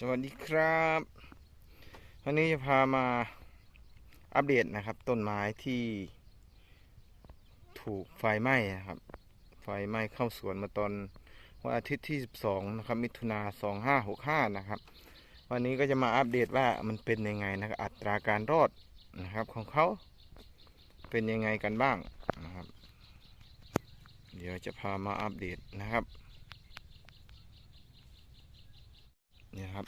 สวัสดีครับ วันนี้จะพามาอัปเดตนะครับ ต้นไม้ที่ถูกไฟไหม้นะครับ ไฟไหม้เข้าสวนมาตอนวันอาทิตย์ที่ 12 นะครับ มิถุนา2565 นะครับ วันนี้ก็จะมาอัปเดตว่ามันเป็นยังไงนะครับ อัตราการรอดนะครับ ของเขาเป็นยังไงกันบ้างนะครับ เดี๋ยวจะพามาอัปเดตนะครับ ครับ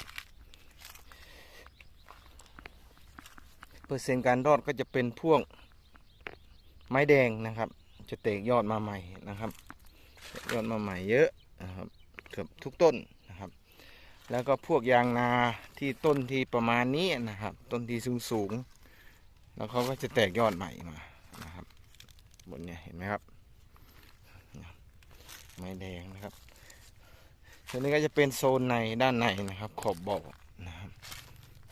เปอร์เซ็นต์การรอดก็จะเป็นพวกไม้แดงนะครับ จะเตกยอดมาใหม่นะครับ ยอดมาใหม่เยอะนะครับเกือบทุกต้นนะครับ แล้วก็พวกยางนาที่ต้นที่ประมาณนี้นะครับ ต้นที่สูงสูงๆแล้วเขาก็จะแตกยอดใหม่มานะครับ บนเนี่ยเห็นไหมครับไม้แดงนะครับ ส่วนนี้ก็จะเป็นโซนในด้านในนะครับ ขอบบ่อนะครับ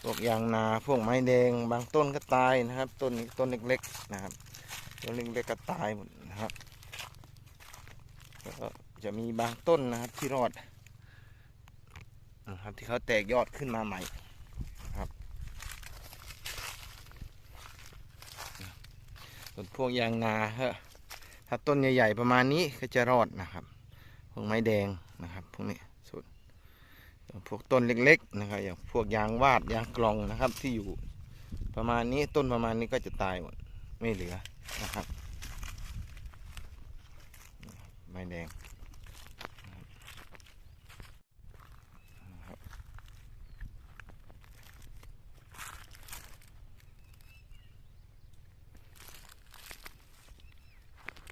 พวกยางนาพวกไม้แดงบางต้นก็ตายนะครับ ต้นนี้ต้นเล็กๆนะครับ ต้นเล็กๆก็ตายหมดนะครับก็จะมีบางต้นนะครับที่รอดนะครับที่เขาแตกยอดขึ้นมาใหม่นะครับส่วนพวกยางนาฮะถ้าต้นใหญ่ ๆ ประมาณนี้ก็จะรอดนะครับ พวกไม้แดง นะครับพวกนี้สุดพวกต้นเล็กๆนะครับอย่างพวกยางวาดยางกลองนะครับที่อยู่ประมาณนี้ต้นประมาณนี้ก็จะตายหมดไม่เหลือนะครับไม้แดง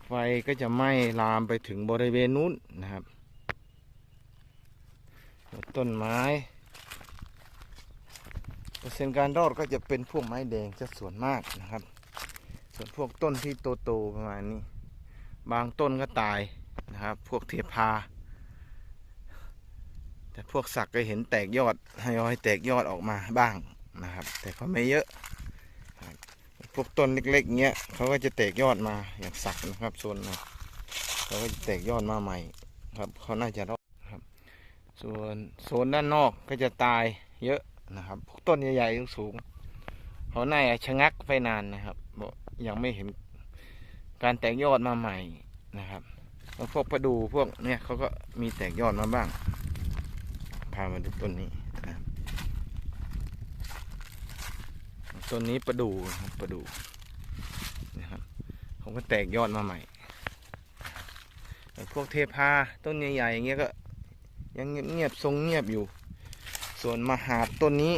ไฟก็จะไหม้ลามไปถึงบริเวณนู้นนะครับ ต้นไม้ เปอร์เซ็นต์การรอดก็จะเป็นพวกไม้แดงจะส่วนมากนะครับ ส่วนพวกต้นที่โตๆประมาณนี้ บางต้นก็ตายนะครับ พวกเทพา แต่พวกสักก็เห็นแตกยอดให้ย้อยแตกยอดออกมาบ้างนะครับ แต่ก็ไม่เยอะพวกต้นเล็กๆเงี้ยเขาก็จะแตกยอดมาอย่างสักนะครับส่วนนะเขาก็จะแตกยอดมาใหม่ครับเขาน่าจะรอด ส่วนโซนด้านนอกก็จะตายเยอะนะครับพวกต้นใหญ่ๆสูงเขาน่าชะงักไปนานนะครับยังไม่เห็นการแตกยอดมาใหม่นะครับแล้วพวกประดูพวกเนี้ยเขาก็มีแตกยอดมาบ้าง พามาดูต้นนี้นะครับต้นนี้ประดูประดูนะครับเขาก็แตกยอดมาใหม่พวกเทพาต้นใหญ่ๆอย่างเงี้ยก็ ยังเงียบๆทรงเงียบอยู่ ส่วนมหาดต้นนี้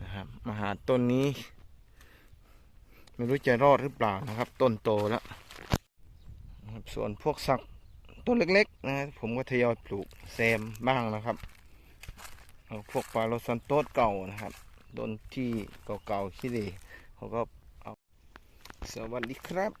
นะครับมหาดต้นนี้ ไม่รู้จะรอดหรือเปล่านะครับ ต้นโตแล้วนะครับส่วนพวกสักต้นเล็กๆนะผมก็ทยอยปลูกแซมบ้างนะครับเอาพวกปลาโลซันโตสเก่านะครับต้นที่เก่าๆขี้เหร่เขาก็เอาสวัสดีครับ